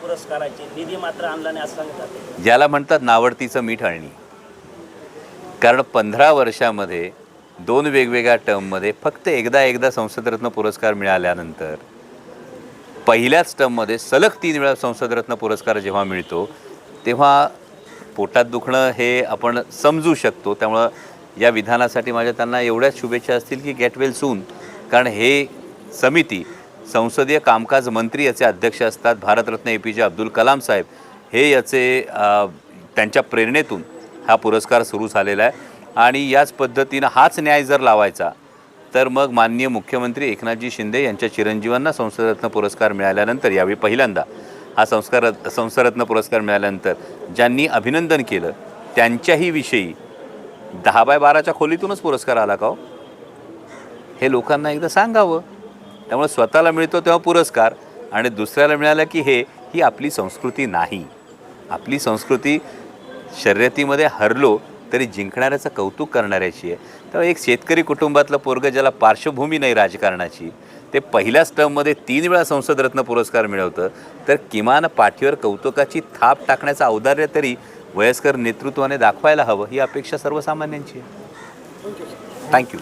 पुरस्काराची निधी मात्र आणला नाही असं सांगतात ज्याला म्हणतात नावडतीचं मीठ आणली कारण पंधरा वर्षामध्ये दोन वेगवेगळ्या टर्ममध्ये फक्त एकदा एकदा संसदरत्न पुरस्कार मिळाल्यानंतर पहिल्याच टर्ममध्ये सलग तीन वेळा संसदरत्न पुरस्कार जेव्हा मिळतो तेव्हा पोटात दुखणं हे आपण समजू शकतो. त्यामुळं या विधानासाठी माझ्या त्यांना एवढ्याच शुभेच्छा असतील की गेट वेल सून. कारण हे समिती संसदीय कामकाज मंत्री याचे अध्यक्ष असतात भारतरत्न ए पी जे अब्दुल कलाम साहेब. हे याचे त्यांच्या प्रेरणेतून हा पुरस्कार सुरू झालेला आहे. आणि याच पद्धतीनं हाच न्याय जर लावायचा तर मग माननीय मुख्यमंत्री एकनाथजी शिंदे यांच्या चिरंजीवांना संसदरत्न पुरस्कार मिळाल्यानंतर यावेळी पहिल्यांदा हा संस्कार संसदरत्न पुरस्कार मिळाल्यानंतर ज्यांनी अभिनंदन केलं त्यांच्याही विषयी दहा बाय बाराच्या खोलीतूनच पुरस्कार आला का हो? हे लोकांना एकदा सांगावं. त्यामुळे स्वतःला मिळतो तेव्हा पुरस्कार आणि दुसऱ्याला मिळालं की हे ही आपली संस्कृती नाही. आपली संस्कृती शर्यतीमध्ये हरलो तरी जिंकणाऱ्याचं कौतुक करणाऱ्याची आहे. तर एक शेतकरी कुटुंबातलं पोरगं ज्याला पार्श्वभूमी नाही राजकारणाची ते पहिल्याच टर्ममध्ये तीन वेळा संसदरत्न पुरस्कार मिळवतं तर किमान पाठीवर कौतुकाची थाप टाकण्याचं औदार्य तरी वयस्कर नेतृत्वाने दाखवायला हवं ही अपेक्षा सर्वसामान्यांची आहे. थँक्यू